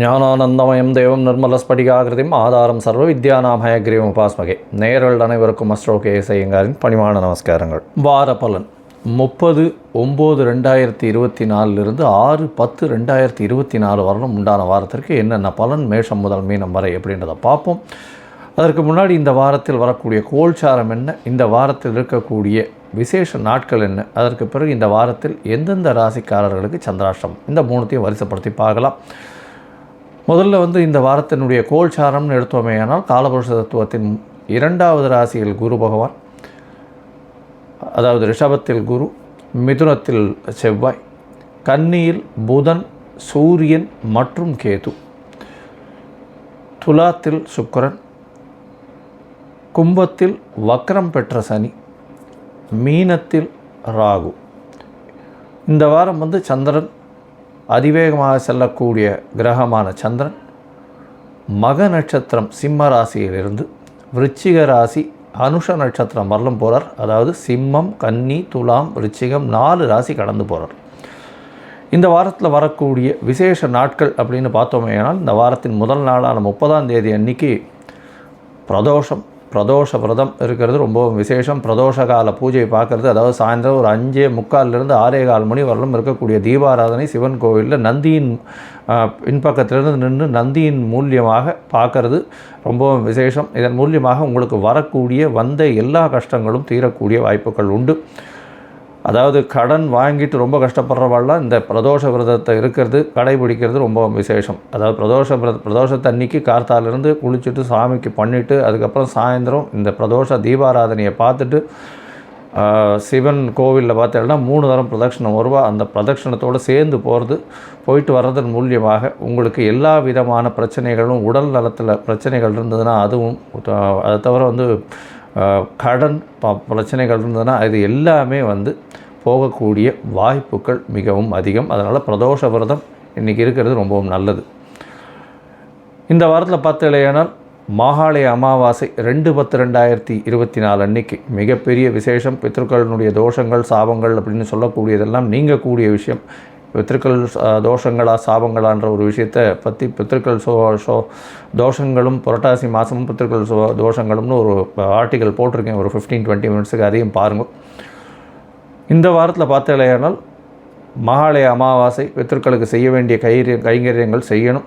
ஞானானந்தமயம் தேவம் நிர்மலஸ்படிகாகிருதிம் ஆதாரம் சர்வ வித்யானாமயக்ரீவம் உபாஸ்மகே. நேயர்கள் அனைவருக்கும் அஸ்ட்ரோ கே ஐயங்காரின் பணிவான நமஸ்காரங்கள். வார பலன். முப்பது ஒம்பது ரெண்டாயிரத்தி இருபத்தி நாலுலேருந்து ஆறு பத்து ரெண்டாயிரத்தி இருபத்தி நாலு வரலும் உண்டான வாரத்திற்கு என்னென்ன பலன் மேஷம் முதல் மீனம் வரை எப்படின்றத பார்ப்போம். அதற்கு முன்னாடி இந்த வாரத்தில் வரக்கூடிய கோல்சாரம் என்ன இந்த வாரத்தில் இருக்கக்கூடிய விசேஷ நாட்கள் என்ன அதற்கு பிறகு இந்த வாரத்தில் எந்தெந்த ராசிக்காரர்களுக்கு சந்திராஷ்டம் இந்த மூணுத்தையும் வரிசைப்படுத்தி பார்க்கலாம். முதல்ல வந்து இந்த வாரத்தினுடைய கோல்சாரம்னு எடுத்தோமேயானால் காலபுருஷ தத்துவத்தின் இரண்டாவது ராசியில் குரு பகவான் அதாவது ரிஷபத்தில் குரு மிதுனத்தில் செவ்வாய் கன்னியில் புதன் சூரியன் மற்றும் கேது. துலாத்தில் சுக்கரன் கும்பத்தில் வக்ரம் பெற்ற சனி மீனத்தில் ராகு. இந்த வாரம் வந்து சந்திரன் அதிவேகமாக செல்லக்கூடிய கிரகமான சந்திரன் மக நட்சத்திரம் சிம்ம ராசியிலிருந்து விருச்சிக ராசி அனுஷ நட்சத்திரம் வரலும் போகிறார் அதாவது சிம்மம் கன்னி துலாம் விருச்சிகம் நாலு ராசி கடந்து போகிறார் இந்த வாரத்தில் வரக்கூடிய விசேஷ நாட்கள் அப்படின்னு பார்த்தோமே ஆனால் இந்த வாரத்தின் முதல் நாளான முப்பதாம் தேதி அன்னைக்கு பிரதோஷம் பிரதோஷ விரதம் இருக்கிறது. ரொம்பவும் விசேஷம். பிரதோஷ கால பூஜை பார்க்குறது. அதாவது சாயந்தரம் ஒரு அஞ்சே முக்கால்லேருந்து ஆறே கால் மணி வரலும் இருக்கக்கூடிய தீபாராதனை சிவன் கோவிலில் நந்தியின் பின்பக்கத்திலிருந்து நின்று நந்தியின் மூலியமாக பார்க்கறது. ரொம்பவும் விசேஷம். இதன் மூலியமாக உங்களுக்கு வரக்கூடிய வந்த எல்லா கஷ்டங்களும் தீரக்கூடிய வாய்ப்புகள் உண்டு. அதாவது கடன் வாங்கிட்டு ரொம்ப கஷ்டப்படுறவாள்லாம் இந்த பிரதோஷ விரதத்தை இருக்கிறது கடைபிடிக்கிறது ரொம்ப விசேஷம். அதாவது பிரதோஷ விரத பிரதோஷத்தை அன்னைக்கு கார்த்தாலிருந்து குளிச்சுட்டு சாமிக்கு பண்ணிவிட்டு அதுக்கப்புறம் சாயந்தரம் இந்த பிரதோஷ தீபாராதனையை பார்த்துட்டு சிவன் கோவிலில் பார்த்தீங்கன்னா மூணு தரம் பிரதட்சணம் வருவா. அந்த பிரதட்சிணத்தோடு சேர்ந்து போகிறது போயிட்டு வர்றதன் மூலியமாக உங்களுக்கு எல்லா விதமான பிரச்சனைகளும் உடல் நலத்தில் பிரச்சனைகள் இருந்ததுன்னா அதுவும் அதை தவிர வந்து கடன் ப பிரச்சனைகள் இருந்ததுன்னா இது எல்லாமே வந்து போகக்கூடிய வாய்ப்புகள் மிகவும் அதிகம். அதனால் பிரதோஷ விரதம் இன்றைக்கி இருக்கிறது ரொம்பவும் நல்லது. இந்த வாரத்தில் பார்த்து இல்லையானால் மாகாளய அமாவாசை ரெண்டு பத்து ரெண்டாயிரத்தி இருபத்தி நாலு அன்னைக்கு மிகப்பெரிய விசேஷம். பித்ருக்களினுடைய தோஷங்கள் சாபங்கள் அப்படின்னு சொல்லக்கூடியதெல்லாம் நீங்கக்கூடிய விஷயம். பித்திருக்கள் தோஷங்களா சாபங்களான்ற ஒரு விஷயத்தை பற்றி பித்திருக்கள் சோ ஷோ தோஷங்களும் புரட்டாசி மாதமும் பித்திருக்கள் சோ தோஷங்களும்னு ஒரு ஆர்டிக்கல் போட்டிருக்கேன். ஒரு ஃபிஃப்டீன் டுவெண்ட்டி மினிட்ஸுக்கு அதையும் பாருங்கள் இந்த வாரத்தில் பார்த்தலையானால் மகாலய அமாவாசை பித்திருக்களுக்கு செய்ய வேண்டிய கைரிய கைங்கரியங்கள் செய்யணும்.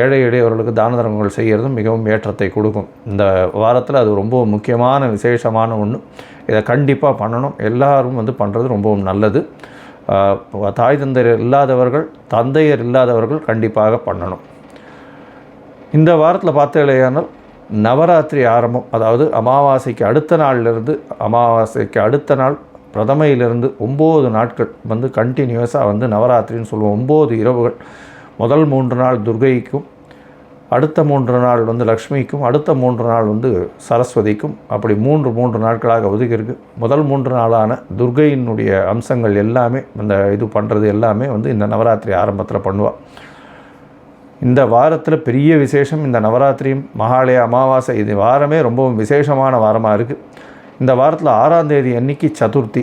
ஏழை எளியவர்களுக்கு தான தர்மங்கள் செய்கிறதும் மிகவும் ஏற்றத்தை கொடுக்கும். இந்த வாரத்தில் அது ரொம்ப முக்கியமான விசேஷமான ஒன்று இதை கண்டிப்பாக பண்ணணும். எல்லோரும் வந்து பண்ணுறது ரொம்பவும் நல்லது. தாய் தந்தையர் இல்லாதவர்கள் தந்தையர் இல்லாதவர்கள் கண்டிப்பாக பண்ணணும். இந்த வாரத்தில் பார்த்தீங்களேயானால் நவராத்திரி ஆரம்பம் அதாவது அமாவாசைக்கு அடுத்த நாள்லேருந்து அமாவாசைக்கு அடுத்த நாள் பிரதமையிலிருந்து ஒம்பது நாட்கள் வந்து கண்டினியூஸாக வந்து நவராத்திரின்னு சொல்லுவோம். ஒம்பது இரவுகள். முதல் மூன்று நாள் துர்கைக்கும் அடுத்த மூன்று நாள் வந்து லக்ஷ்மிக்கும் அடுத்த மூன்று நாள் வந்து சரஸ்வதிக்கும் அப்படி மூன்று மூன்று நாட்களாக ஒதுக்கியிருக்கு. முதல் மூன்று நாளான துர்கையினுடைய அம்சங்கள் எல்லாமே இந்த இது பண்ணுறது எல்லாமே வந்து இந்த நவராத்திரி ஆரம்பத்தில் பண்ணுவாள் இந்த வாரத்தில் பெரிய விசேஷம் இந்த நவராத்திரியும் மகாலய அமாவாசை இது வாரமே ரொம்பவும் விசேஷமான வாரமாக இருக்குது இந்த வாரத்தில் ஆறாம் தேதி அன்னைக்கு சதுர்த்தி.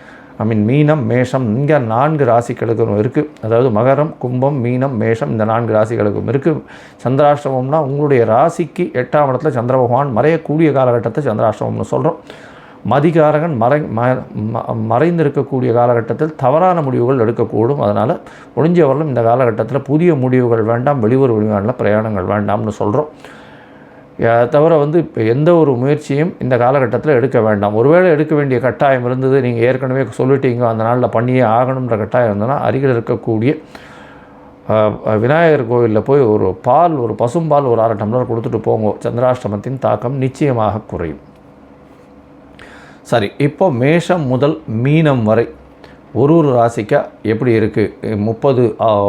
ஐ மீன் மீனம் மேஷம் இங்கே நான்கு ராசிகளுக்கும் இருக்குது அதாவது மகரம் கும்பம் மீனம் மேஷம் இந்த நான்கு ராசிகளுக்கும் இருக்குது சந்திராஷ்டமம்னா உங்களுடைய ராசிக்கு எட்டாம் இடத்துல சந்திர பகவான் மறையக்கூடிய காலகட்டத்தை சந்திராஷ்டமம்னு சொல்கிறோம் மதிகாரகன் மறை ம மறைந்திருக்கக்கூடிய காலகட்டத்தில் தவறான முடிவுகள் எடுக்கக்கூடும். அதனால் முடிஞ்சவர்களும் இந்த காலகட்டத்தில் புதிய முடிவுகள் வேண்டாம் வெளியூர் வெளிநாட்டில் பிரயாணங்கள் வேண்டாம்னு சொல்கிறோம் அதை தவிர வந்து இப்போ எந்த ஒரு முயற்சியும் இந்த காலகட்டத்தில் எடுக்க வேண்டாம். ஒருவேளை எடுக்க வேண்டிய கட்டாயம் இருந்தது நீங்கள் ஏற்கனவே சொல்லிட்டீங்க அந்த நாளில் பண்ணியே ஆகணுன்ற கட்டாயம் இருந்ததுன்னா அருகில் இருக்கக்கூடிய விநாயகர் கோவிலில் போய் ஒரு பால் ஒரு பசும்பால் ஒரு அரை டம்ளர் கொடுத்துட்டு போங்க. சந்திராஷ்டமத்தின் தாக்கம் நிச்சயமாக குறையும். சரி இப்போ மேஷம் முதல் மீனம் வரை ஒரு ஒரு ராசிக்கா எப்படி இருக்குது முப்பது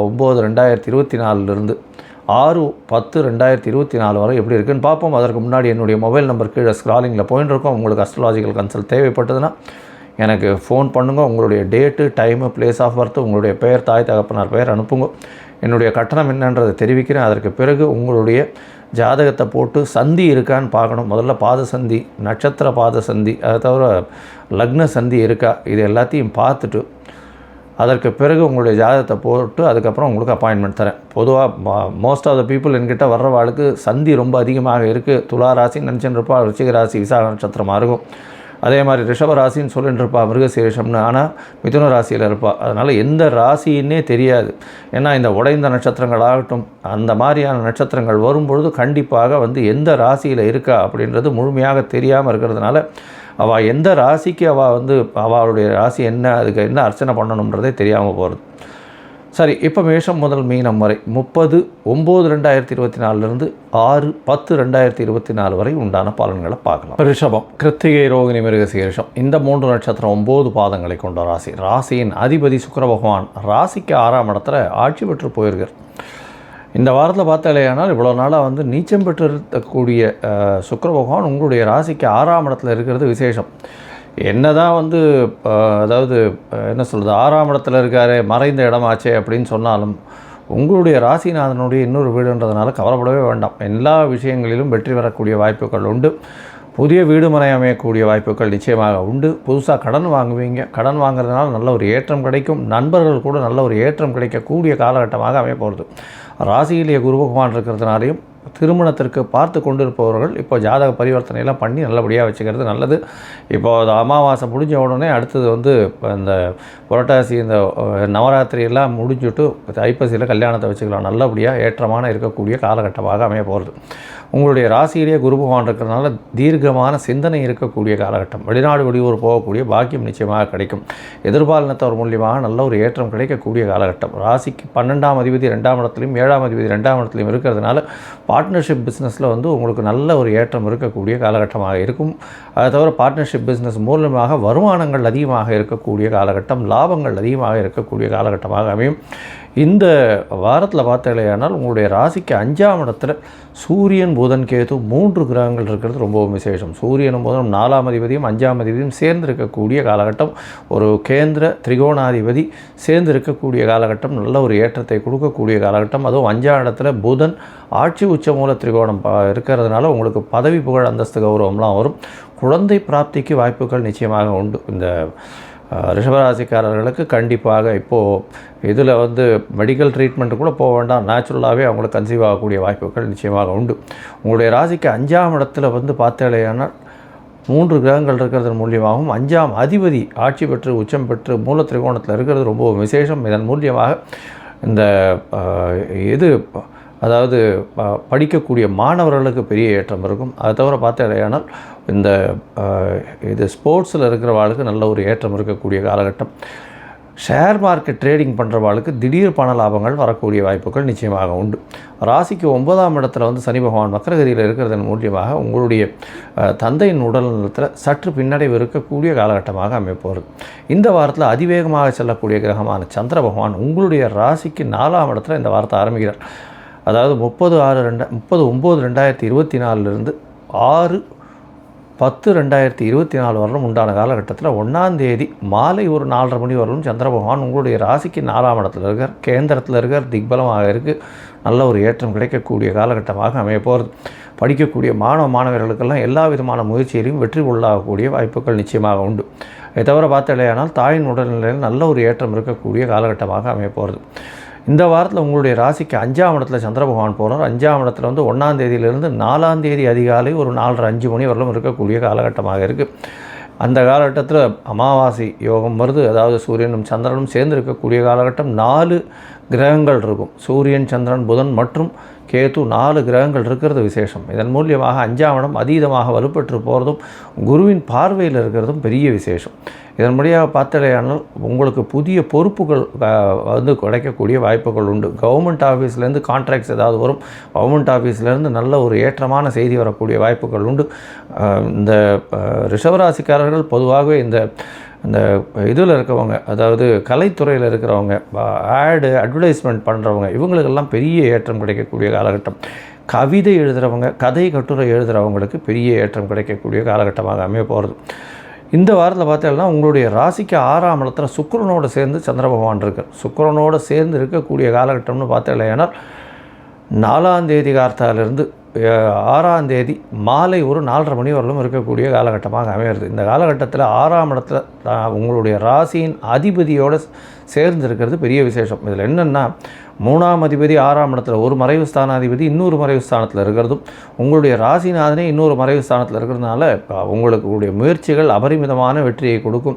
ஒம்பது ரெண்டாயிரத்தி இருபத்தி நாலுலேருந்து ஆறு பத்து ரெண்டாயிரத்தி இருபத்தி நாலு வரை எப்படி இருக்குன்னு பார்ப்போம். அதற்கு முன்னாடி என்னுடைய மொபைல் நம்பர் கீழே ஸ்க்ராலிங்கில் போயின்னு இருக்கோம். உங்களுக்கு அஸ்ட்ராலாஜிக்கல் கன்சல்ட் தேவைப்பட்டதுன்னா எனக்கு ஃபோன் பண்ணுங்கள் உங்களுடைய date time place of birth உங்களுடைய பெயர் தாய் தகப்பனார் பெயர் அனுப்புங்க. என்னுடைய கட்டணம் என்னன்றதை தெரிவிக்கிறேன். அதற்கு பிறகு உங்களுடைய ஜாதகத்தை போட்டு சந்தி இருக்கான்னு பார்க்கணும். முதல்ல பாத சந்தி நட்சத்திர பாத சந்தி அதை தவிர லக்ன சந்தி இருக்கா? இது எல்லாத்தையும் பார்த்துட்டு அதற்கு பிறகு உங்களுடைய ஜாதகத்தை போட்டு அதுக்கப்புறம் உங்களுக்கு அப்பாயின்மெண்ட் தரேன். பொதுவாக மோஸ்ட் ஆஃப் த பீப்புள் என்கிட்ட வர்றவாளுக்கு சந்தி ரொம்ப அதிகமாக இருக்குது துலா ராசி நினச்சின்னு இருப்பா ரிச்சிக ராசி விசாக நட்சத்திரமாக இருக்கும். அதே மாதிரி ரிஷப ராசின்னு சொல்லிட்டு இருப்பா மிருகசீரிஷம்னு ஆனால் மிதுன ராசியில் இருப்பாள் அதனால் எந்த ராசின்னே தெரியாது. ஏன்னா இந்த உடைந்த நட்சத்திரங்கள் ஆகட்டும் அந்த மாதிரியான நட்சத்திரங்கள் வரும்பொழுது கண்டிப்பாக வந்து எந்த ராசியில் இருக்கா அப்படின்றது முழுமையாக தெரியாமல் இருக்கிறதுனால அவள் எந்த ராசிக்கு அவள் வந்து அவளுடைய ராசி என்ன அதுக்கு என்ன அர்ச்சனை பண்ணணுன்றதே தெரியாமல் போகிறது சரி இப்போ மேஷம் முதல் மீனம் வரை முப்பது ஒம்பது ரெண்டாயிரத்தி இருபத்தி நாலுலேருந்து ஆறு பத்து ரெண்டாயிரத்தி இருபத்தி நாலு வரை உண்டான பலன்களை பார்க்கலாம். ரிஷபம் கிருத்திகை ரோகிணி மிருகசீரிஷம் இந்த மூன்று நட்சத்திரம் ஒம்பது பாதங்களை கொண்ட ராசி. ராசியின் அதிபதி சுக்கர பகவான் ராசிக்கு ஆறாம் இடத்துல ஆட்சி பெற்று போயிருக்கிறார். இந்த வாரத்தில் பார்த்தாலேயானால் இவ்வளோ நாளாக வந்து நீச்சம் பெற்றிருக்கக்கூடிய சுக்கர பகவான் உங்களுடைய ராசிக்கு ஆறாம் இடத்துல இருக்கிறது விசேஷம். என்ன தான் வந்து அதாவது என்ன சொல்கிறது ஆறாம் இடத்துல இருக்காரு மறைந்த இடமாச்சே அப்படின்னு சொன்னாலும் உங்களுடைய ராசிநாதனுடைய இன்னொரு வீடுன்றதுனால கவலைப்படவே வேண்டாம். எல்லா விஷயங்களிலும் வெற்றி பெறக்கூடிய வாய்ப்புகள் உண்டு. புதிய வீடு முறை அமையக்கூடிய வாய்ப்புகள் நிச்சயமாக உண்டு. புதுசாக கடன் வாங்குவீங்க. கடன் வாங்குறதுனால நல்ல ஒரு ஏற்றம் கிடைக்கும். நண்பர்கள் கூட நல்ல ஒரு ஏற்றம் கிடைக்கக்கூடிய காலகட்டமாக அமைய போகிறது ராசியிலேயே குருபகவான் இருக்கிறதுனாலையும் திருமணத்திற்கு பார்த்து கொண்டிருப்பவர்கள் இப்போ ஜாதக பரிவர்த்தனையெல்லாம் பண்ணி நல்லபடியாக வச்சுக்கிறது நல்லது. இப்போ அது அமாவாசை முடிஞ்ச உடனே அடுத்தது வந்து இப்போ இந்த புரட்டாசி இந்த நவராத்திரியெல்லாம் நவராத்திரி எல்லாம் முடிஞ்சுட்டு ஐப்பசியில் கல்யாணத்தை வச்சுக்கலாம். நல்லபடியாக ஏற்றமான இருக்கக்கூடிய காலகட்டமாக அமைய போகிறது உங்களுடைய ராசியிலேயே குரு பகவான் இருக்கிறதுனால தீர்க்கமான சிந்தனை இருக்கக்கூடிய காலகட்டம். வெளிநாடு வெளியூர் போகக்கூடிய பாக்கியம் நிச்சயமாக கிடைக்கும். எதிர்பாலினத்தவர் மூலியமாக நல்ல ஒரு ஏற்றம் கிடைக்கக்கூடிய காலகட்டம். ராசிக்கு பன்னெண்டாம் அதிபதி ரெண்டாம் இடத்துலையும் ஏழாம் அதிபதி ரெண்டாம் இடத்துலையும் இருக்கிறதுனால பார்ட்னர்ஷிப் பிஸ்னஸில் வந்து உங்களுக்கு நல்ல ஒரு ஏற்றம் இருக்கக்கூடிய காலகட்டமாக இருக்கும். அதை தவிர பார்ட்னர்ஷிப் பிஸ்னஸ் மூலமாக வருமானங்கள் அதிகமாக இருக்கக்கூடிய காலகட்டம் லாபங்கள் அதிகமாக இருக்கக்கூடிய காலகட்டமாக அமையும். இந்த வாரத்தில் பார்த்தாலேயானால் உங்களுடைய ராசிக்கு அஞ்சாம் இடத்துல சூரியன் புதன் கேது மூன்று கிரகங்கள் இருக்கிறது ரொம்பவும் விசேஷம். சூரியனும் புதனும் நாலாம் அதிபதியும் அஞ்சாம் அதிபதியும் சேர்ந்து இருக்கக்கூடிய காலகட்டம். ஒரு கேந்திர திரிகோணாதிபதி சேர்ந்து இருக்கக்கூடிய காலகட்டம். நல்ல ஒரு ஏற்றத்தை கொடுக்கக்கூடிய காலகட்டம். அதுவும் அஞ்சாம் இடத்துல புதன் ஆட்சி உச்ச மூல திரிகோணம் ப- இருக்கிறதுனால உங்களுக்கு பதவி புகழ் அந்தஸ்து கௌரவம்லாம் வரும். குழந்தை பிராப்திக்கு வாய்ப்புகள் நிச்சயமாக உண்டு. இந்த ரிஷபராசிக்காரர்களுக்கு கண்டிப்பாக இப்போது இதில் வந்து மெடிக்கல் ட்ரீட்மெண்ட்டு கூட போக வேண்டாம். நேச்சுரலாகவே அவங்களுக்கு கன்சீவ் ஆகக்கூடிய வாய்ப்புகள் நிச்சயமாக உண்டு. உங்களுடைய ராசிக்கு அஞ்சாம் இடத்துல வந்து பார்த்தாலேயானால் மூன்று கிரகங்கள் இருக்கிறதன் மூலியமாகவும் அஞ்சாம் அதிபதி ஆட்சி பெற்று உச்சம் பெற்று மூல திரிகோணத்தில் இருக்கிறது ரொம்ப விசேஷம். இதன் மூலியமாக இந்த இது அதாவது ப- படிக்கக்கூடிய மாணவர்களுக்கு பெரிய ஏற்றம் இருக்கும். அதை தவிர பார்த்தேனால் இந்த இது ஸ்போர்ட்ஸில் இருக்கிறவாளுக்கு நல்ல ஒரு ஏற்றம் இருக்கக்கூடிய காலகட்டம். ஷேர் மார்க்கெட் ட்ரேடிங் பண்ணுறவாளுக்கு திடீர் பண லாபங்கள் வரக்கூடிய வாய்ப்புகள் நிச்சயமாக உண்டு. ராசிக்கு ஒன்பதாம் இடத்துல வந்து சனி பகவான் மக்கரகிரியில் இருக்கிறதன் மூலியமாக உங்களுடைய தந்தையின் உடல் நலத்தில் சற்று பின்னடைவு இருக்கக்கூடிய காலகட்டமாக அமைப்போகிறது இந்த வாரத்தில் அதிவேகமாக செல்லக்கூடிய கிரகமான சந்திர பகவான் உங்களுடைய ராசிக்கு நாலாம் இடத்துல இந்த வாரத்தை ஆரம்பிக்கிறார். அதாவது முப்பது ஆறு ரெண்டா முப்பது ஒம்பது ரெண்டாயிரத்தி இருபத்தி நாலுலேருந்து ஆறு பத்து ரெண்டாயிரத்தி இருபத்தி நாலு வரலும் உண்டான காலகட்டத்தில் ஒன்றாந்தேதி மாலை ஒரு நாலரை மணி வரலும் சந்திர பகவான் உங்களுடைய ராசிக்கு நாலாம் இடத்துல இருக்கார். கேந்திரத்தில் இருக்கார். திக்பலமாக இருக்குது நல்ல ஒரு ஏற்றம் கிடைக்கக்கூடிய காலகட்டமாக அமைய போகிறது படிக்கக்கூடிய மாணவ மாணவர்களுக்கெல்லாம் எல்லா விதமான முயற்சியிலையும் வெற்றி உள்ளாகக்கூடிய வாய்ப்புகள் நிச்சயமாக உண்டு. இதை தவிர பார்த்தாலேயானால் தாயின் உடல்நிலையில் நல்ல ஒரு ஏற்றம் இருக்கக்கூடிய காலகட்டமாக அமைய போகிறது இந்த வாரத்தில் உங்களுடைய ராசிக்கு அஞ்சாம் இடத்துல சந்திர பகவான் போகிறார் அஞ்சாம் இடத்துல வந்து ஒன்றாம் தேதியிலிருந்து நாலாம் தேதி அதிகாலை ஒரு நாலரை அஞ்சு மணி வரலும் இருக்கக்கூடிய காலகட்டமாக இருக்குது அந்த காலகட்டத்தில் அமாவாசை யோகம் வருது. அதாவது சூரியனும் சந்திரனும் சேர்ந்து இருக்கக்கூடிய காலகட்டம் நாலு கிரகங்கள் இருக்கும். சூரியன் சந்திரன் புதன் மற்றும் கேது நாலு கிரகங்கள் இருக்கிறது விசேஷம். இதன் மூலியமாக அஞ்சாவனம் அதீதமாக வலுப்பெற்று போகிறதும் குருவின் பார்வையில் இருக்கிறதும் பெரிய விசேஷம். இதன் வழியாக பார்த்தலையானால் உங்களுக்கு புதிய பொறுப்புகள் வந்து கிடைக்கக்கூடிய வாய்ப்புகள் உண்டு. கவர்மெண்ட் ஆஃபீஸ்லேருந்து கான்ட்ராக்ட்ஸ் ஏதாவது வரும் கவர்மெண்ட் ஆஃபீஸ்லேருந்து நல்ல ஒரு ஏற்றமான செய்தி வரக்கூடிய வாய்ப்புகள் உண்டு. இந்த ரிஷவராசிக்காரர்கள் பொதுவாகவே இந்த இந்த இதில் இருக்கவங்க அதாவது கலைத்துறையில் இருக்கிறவங்க ஆடு அட்வர்டைஸ்மெண்ட் பண்ணுறவங்க இவங்களுக்கெல்லாம் பெரிய ஏற்றம் கிடைக்கக்கூடிய காலகட்டம். கவிதை எழுதுகிறவங்க கதை கட்டுரை எழுதுகிறவங்களுக்கு பெரிய ஏற்றம் கிடைக்கக்கூடிய காலகட்டமாக அமைய போகிறது. இந்த வாரத்தில் பார்த்தீங்கன்னா உங்களுடைய ராசிக்கு ஆறாம் இடத்துல சுக்கரனோடு சேர்ந்து சந்திர பகவான் இருக்கார் சுக்கிரனோடு சேர்ந்து இருக்கக்கூடிய காலகட்டம்னு பார்த்தீங்கன்னா நாலாம் தேதி கார்த்தாலிருந்து ஆறாம் தேதி மாலை ஒரு நாலரை மணி வரலும் இருக்கக்கூடிய காலகட்டமாக அமையிறது. இந்த காலகட்டத்தில் ஆறாம் இடத்துல உங்களுடைய ராசியின் அதிபதியோடு சேர்ந்திருக்கிறது பெரிய விசேஷம். இதில் என்னென்னா மூணாம் அதிபதி ஆறாம் இடத்துல ஒரு மறைவு ஸ்தானாதிபதி இன்னொரு மறைவு ஸ்தானத்தில் இருக்கிறதும் உங்களுடைய ராசிநாதனே இன்னொரு மறைவு ஸ்தானத்தில் இருக்கிறதுனால அஹ், உங்களுக்கு முயற்சிகள் அபரிமிதமான வெற்றியை கொடுக்கும்.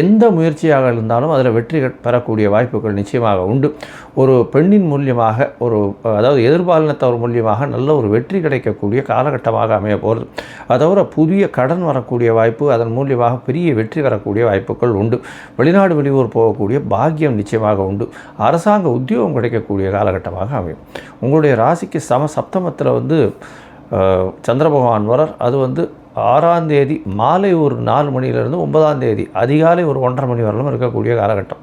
எந்த முயற்சியாக இருந்தாலும் அதில் வெற்றி பெறக்கூடிய வாய்ப்புகள் நிச்சயமாக உண்டு. ஒரு பெண்ணின் மூலியமாக ஒரு அதாவது எதிர்பாலினத்தவர் மூலியமாக நல்ல ஒரு வெற்றி கிடைக்கக்கூடிய காலகட்டமாக அமைய போகிறது அது தவிர புதிய கடன் வரக்கூடிய வாய்ப்பு அதன் மூலியமாக பெரிய வெற்றி வரக்கூடிய வாய்ப்புகள் உண்டு. வெளிநாடு வெளியூர் போகக்கூடிய பாக்கியம் நிச்சயமாக உண்டு. அரசாங்க உத்தியோகம் கிடைக்கக்கூடிய காலகட்டமாக அமையும். உங்களுடைய ராசிக்கு சம சப்தமத்தில் வந்து சந்திர பகவான் வரர் அது வந்து ஆறாம் தேதி மாலை ஒரு நாலு மணியிலிருந்து ஒன்பதாம் தேதி அதிகாலை ஒரு ஒன்றரை மணி வரலும் இருக்கக்கூடிய காலகட்டம்.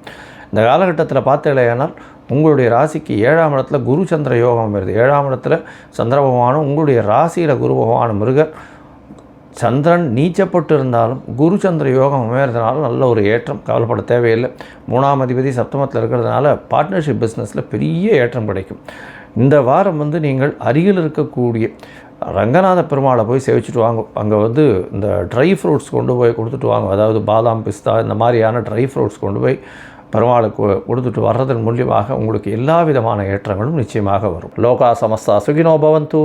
இந்த காலகட்டத்தில் பார்த்தீங்களேனால் உங்களுடைய ராசிக்கு ஏழாம் இடத்துல குரு சந்திர யோகம் வருது. ஏழாம் இடத்துல சந்திர பகவானும் உங்களுடைய ராசியில் குரு பகவானும் மிருகர் சந்திரன் நீச்சப்பட்டு இருந்தாலும் குரு சந்திர யோகம் அமைகிறதுனால நல்ல ஒரு ஏற்றம் கவலைப்பட தேவையில்லை. மூணாம் அதிபதி சப்தமத்தில் இருக்கிறதுனால பார்ட்னர்ஷிப் பிஸ்னஸில் பெரிய ஏற்றம் கிடைக்கும். இந்த வாரம் வந்து நீங்கள் அருகில் இருக்கக்கூடிய ரங்கநாத பெருமாளை போய் சேவிச்சுட்டு வாங்க. அங்கே வந்து இந்த ட்ரை ஃப்ரூட்ஸ் கொண்டு போய் கொடுத்துட்டு வாங்க. அதாவது பாதாம் பிஸ்தா இந்த மாதிரியான ட்ரை ஃப்ரூட்ஸ் கொண்டு போய் பெருமாளுக்கு கொடுத்துட்டு வர்றதன் மூலியமாக உங்களுக்கு எல்லா விதமான ஏற்றங்களும் நிச்சயமாக வரும். லோகா சமஸ்தா சுகினோ பவந்து.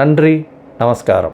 நன்றி நமஸ்காரம்.